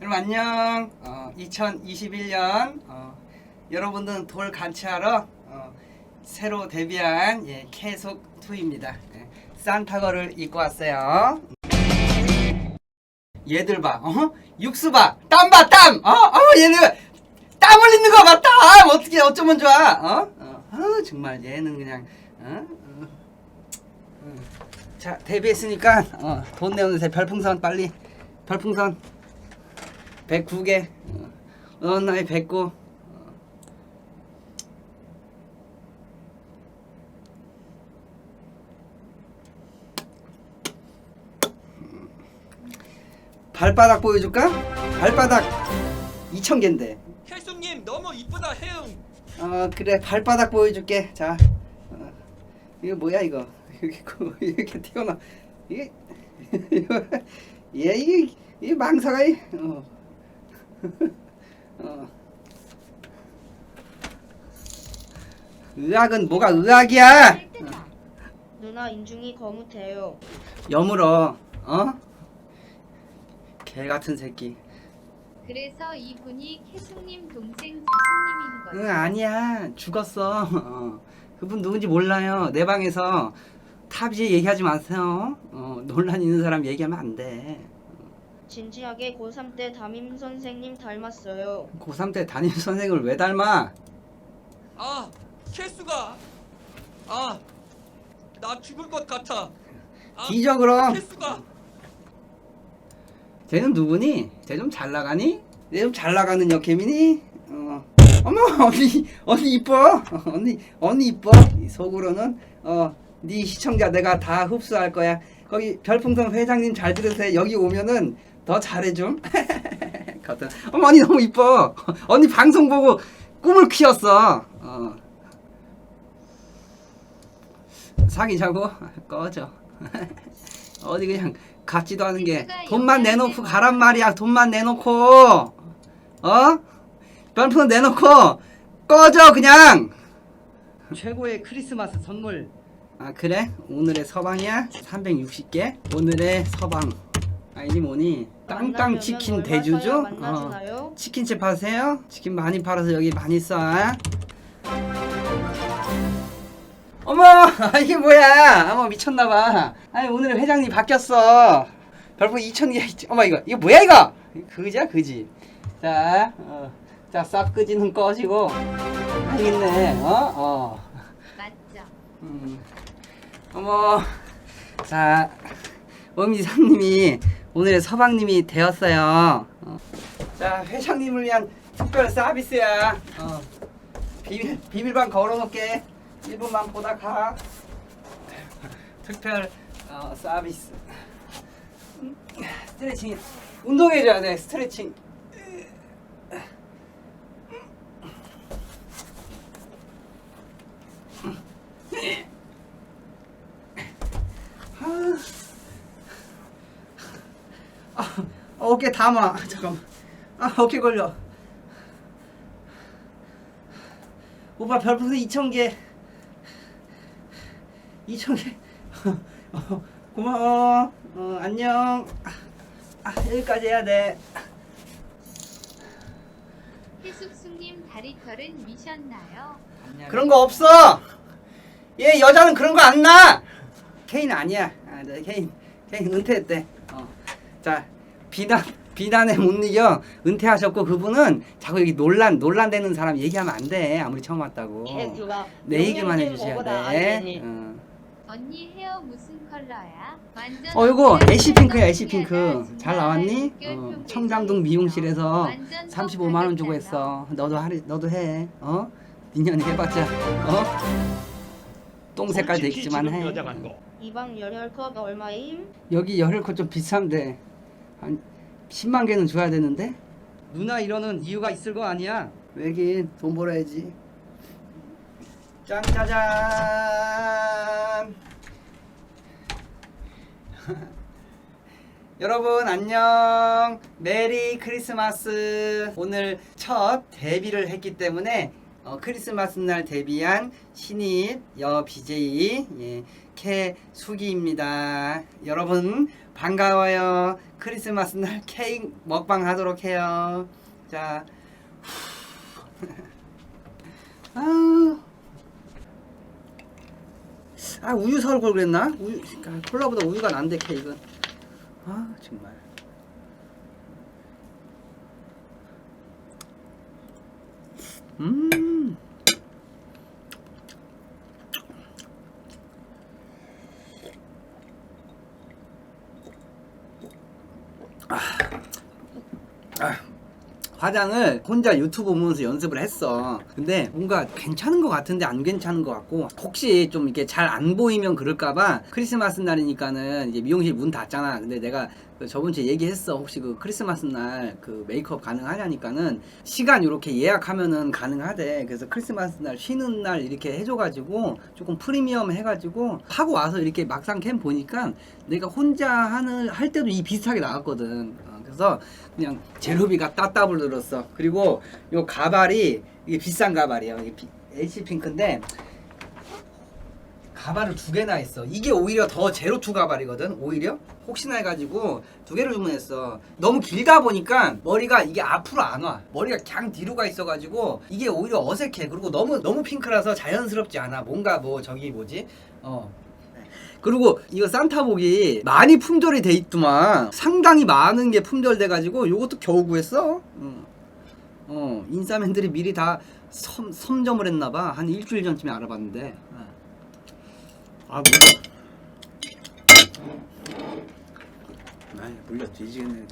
여러분 안녕. 어, 2021년 어, 여러분들은 돌 간치하러 어, 새로 데뷔한 예, 계속 2입니다. 예, 산타거를 입고 왔어요. 얘들 봐, 어? 육수 봐, 땀 봐, 땀. 어, 어, 얘는 땀 흘리는 거 봐, 땀. 어떻게 어쩌면 좋아, 어? 어, 어, 정말 얘는 그냥, 어? 어. 어. 자 데뷔했으니까 어, 돈 내오는 새 별풍선 빨리 별풍선 109개. 어, 넌 나의 109 발바닥 보여줄까? 발바닥 2,000개인데. 혜수님 너무 이쁘다 혜응 어 그래 발바닥 보여줄게. 자 어, 이거 뭐야 이거? 이렇게 고- 이렇게 튀어나 이게? 얘 이게 이 망사가 이- 어. 어. 의학은 뭐가 의학이야 누나 인중이 거뭇해요. 여물어 어? 개 같은 새끼 그래서 이분이 캐숙님 동생 자숙님인 거죠. 응 아니야 죽었어 어. 그분 누군지 몰라요 내 방에서 탑지 얘기하지 마세요 어, 논란 있는 사람 얘기하면 안 돼 진지하게 고3 때 담임 선생님 닮았어요. 고3 때 담임 선생을 왜 닮아 아 혜수가 아 나 죽을 것 같아 아, 뒤져 그럼 혜수가 쟤는 누구니? 쟤 좀 잘 나가니? 쟤좀잘 나가는 여캠이니? 어. 어머 언니 언니 이뻐 어, 언니 언니 이뻐 이 속으로는 어네 시청자 내가 다 흡수할 거야 거기 별풍선 회장님 잘 들으세요 여기 오면은 더 잘해줌? 거든 어머 언니 너무 이뻐. 언니 방송 보고 꿈을 키웠어. 어. 사귀자고? 꺼져. 어디 그냥 같지도 않은 게 돈만 내놓고 가란 말이야. 돈만 내놓고. 어? 별풍선 내놓고 꺼져 그냥. 최고의 크리스마스 선물. 아 그래? 오늘의 서방이야? 360개? 오늘의 서방 아니 뭐니 땅땅 치킨 사야 어. 치킨집 하세요. 치킨 많이 팔아서 여기 많이 쏴 어머 이게 뭐야? 어머 미쳤나봐. 아니 오늘 회장님 바뀌었어. 별풍 2,000개 어머 이거 이거 뭐야 이거? 그지야 그지? 자, 어, 자 쌉끄지는 꺼지고. 아 있네. 어? 어. 맞죠? 음. 어머. 자 엄지사님이 오늘의 서방님이 되었어요. 어. 자 회장님을 위한 특별 서비스야. 어. 비밀, 비밀방 걸어놓게. 1분만 보다 가. 특별 어, 서비스. 음, 스트레칭 운동해줘야 돼 스트레칭. 아, 어깨 담아. 잠깐만. 아 어깨 걸려. 오빠 별풍선 2,000개. 2,000개. 어, 고마워. 어, 안녕. 아, 아, 여기까지 해야 돼. 해숙숙님 다리털은 미셨나요? 그런 거 없어. 얘 여자는 그런 거 안 나. 케인 아니야. 아, 네, 케인. 케인 은퇴했대. 어. 자 비난 비난에 못 이겨 은퇴하셨고 그분은 자꾸 여기 논란 논란되는 사람 얘기하면 안 돼 아무리 처음 왔다고 내 얘기만 해주셔야 돼 어. 언니 헤어 무슨 컬러야? 완전 어 이거 어때? 애쉬 핑크야 정말 애쉬 핑크 잘 나왔니? 어, 청담동. 미용실에서 완전 35만 원 주고 했어 너도 하리 너도 해 어? 니년이 해봤자 어? 똥 색깔 되겠지만 해 이방 열혈컵 얼마임? 여기 열혈코 좀 비싼데 한 10만 개는 줘야 되는데? 누나 이러는 이유가 있을 거 아니야? 왜긴 돈 벌어야지. 짠짜잔. 여러분 안녕. 메리 크리스마스. 오늘 첫 데뷔를 했기 때문에 어, 크리스마스 날 데뷔한 신입 여 BJ 예, 박혜숙이입니다. 여러분 반가워요. 크리스마스 날 케이크 먹방 하도록 해요. 자, 아, 아 우유 사올 걸 그랬나? 우유, 아, 콜라보다 우유가 난데 케이크는. 아 정말. 음. 화장을 혼자 유튜브 보면서 연습을 했어. 근데 뭔가 괜찮은 것 같은데 안 괜찮은 것 같고 혹시 좀 이렇게 잘 안 보이면 그럴까봐 크리스마스 날이니까는 이제 미용실 문 닫잖아. 근데 내가 그 저번 주에 얘기했어. 혹시 그 크리스마스 날 그 메이크업 가능하냐니까는 시간 이렇게 예약하면은 가능하대. 그래서 크리스마스 날 쉬는 날 이렇게 해줘가지고 조금 프리미엄 해가지고 하고 와서 이렇게 막상 캠 보니까 내가 혼자 하는 할 때도 이 비슷하게 나왔거든. 어, 그래서 그냥 재료비가 따따블 들었어. 그리고 요 가발이 이게 비싼 가발이에요. 이게 비- H 핑크인데 가발을 두 개나 했어. 이게 오히려 더 제로투 가발이거든. 오히려 혹시나 해가지고 두 개를 주문했어. 너무 길다 보니까 머리가 이게 앞으로 안 와. 머리가 그냥 뒤로 가 있어가지고 이게 오히려 어색해. 그리고 너무 너무 핑크라서 자연스럽지 않아. 뭔가 뭐 저기 뭐지? 어. 그리고 이거 산타복이 많이 품절이 돼 있더만 상당히 많은 게 품절돼가지고 요것도 겨우 구했어. 어, 어 인싸맨들이 미리 다 섬, 섬점을 했나봐. 한 일주일 전쯤에 알아봤는데. 어. 아 물려. 아이 물려 뒤지겠네.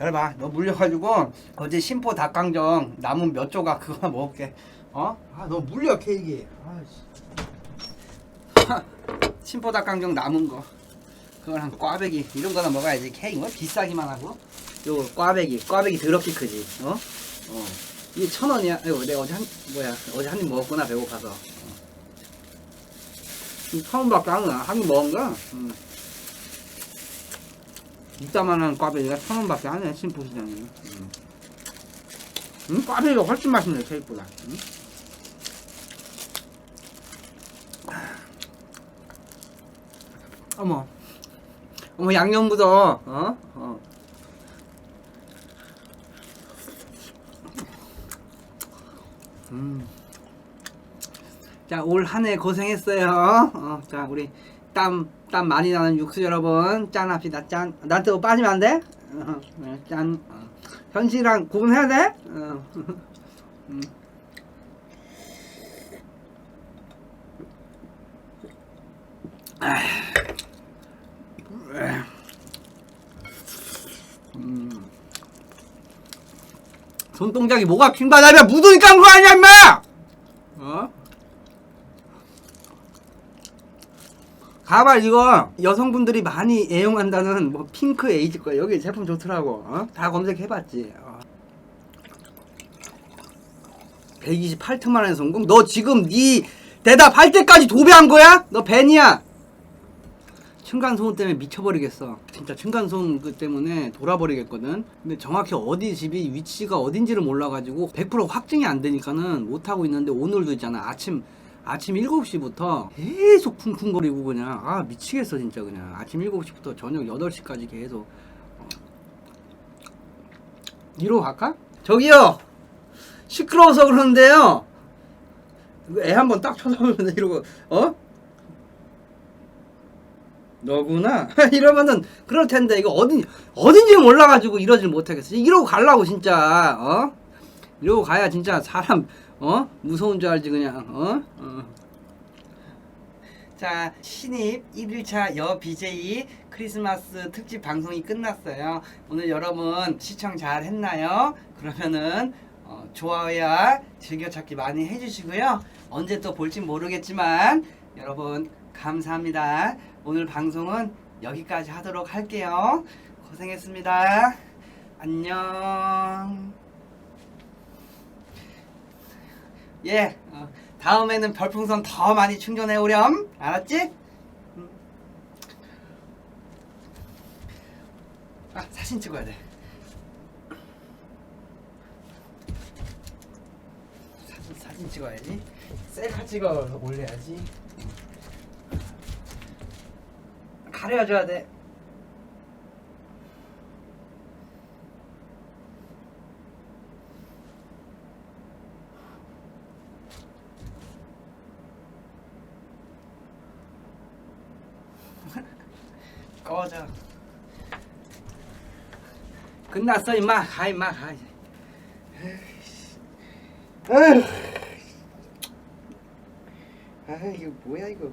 열봐, 너 물려가지고 어제 심포 닭강정 남은 몇 조각 그거 먹을게. 어? 아 너 물려 케이크. 아씨. 심포 닭강정 남은 거. 그거랑 꽈배기 이런 거나 먹어야지. 케이크 뭐 비싸기만 하고. 요 꽈배기, 꽈배기 더럽게 크지. 어? 어. 이게 천 원이야. 아이고 내가 어제 한 뭐야 어제 한 입 먹었구나 배고파서. 어. 처음밖에 안 나. 한입 먹은 거. 음. 이따만한 꽈배기가 천 원밖에 안 해. 심포 시장에. 음. 음, 꽈배기가 훨씬 맛있네 케이크보다. 음? 어머, 어머 양념 묻어. 어? 어. 음. 자, 올 한 해 고생했어요. 어, 자, 우리 땀, 땀 많이 나는 육수 여러분, 짠 합시다, 짠. 나한테 뭐 빠지면 안 돼? 어, 네, 짠. 어. 현실이랑 구분해야 돼? 어. 음. 음. 손동작이 뭐가 킹받아면 묻으니까 한거 아니야, 임마! 어? 가발 이거 여성분들이 많이 애용한다는 뭐 핑크 에이지 거야. 여기 제품 좋더라고. 어? 다 검색해봤지. 어. 128틈 만에 성공? 너 지금 네 대답할 때까지 도배한 거야? 너 벤이야. 층간소음 때문에 미쳐버리겠어. 진짜 층간소음 그 때문에 돌아버리겠거든. 근데 정확히 어디 집이 위치가 어딘지를 몰라가지고 100% 확증이 안 되니까는 못하고 있는데 오늘도 있잖아. 아침 아침 7시부터 계속 쿵쿵거리고 그냥 아 미치겠어 진짜 그냥 아침 7시부터 저녁 8시까지 계속 어. 이로 갈까? 저기요 시끄러워서 그러는데요 애 한번 딱 쳐다보면 이러고 어? 너구나? 이러면은 그럴 텐데 이거 어딘 어딘지 몰라가지고 이러질 못하겠어. 이러고 갈라고 진짜. 어? 이러고 가야 진짜 사람 어? 무서운 줄 알지 그냥. 어? 어. 자 신입 1일차 여 BJ 크리스마스 특집 방송이 끝났어요. 오늘 여러분 시청 잘 했나요? 그러면은 어, 좋아요와 즐겨찾기 많이 해주시고요. 언제 또 볼진 모르겠지만 여러분 감사합니다. 오늘 방송은 여기까지 하도록 할게요. 고생했습니다. 안녕. 예, 어, 다음에는 별풍선 더 많이 충전해 오렴. 알았지? 음. 아, 사진 찍어야 돼. 사진, 사진 찍어야지. 셀카 찍어 올려야지. 가려줘야 돼. 꺼져. 끝났어 임마. 가 임마 가. 아 이거 뭐야 이거.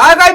काय काय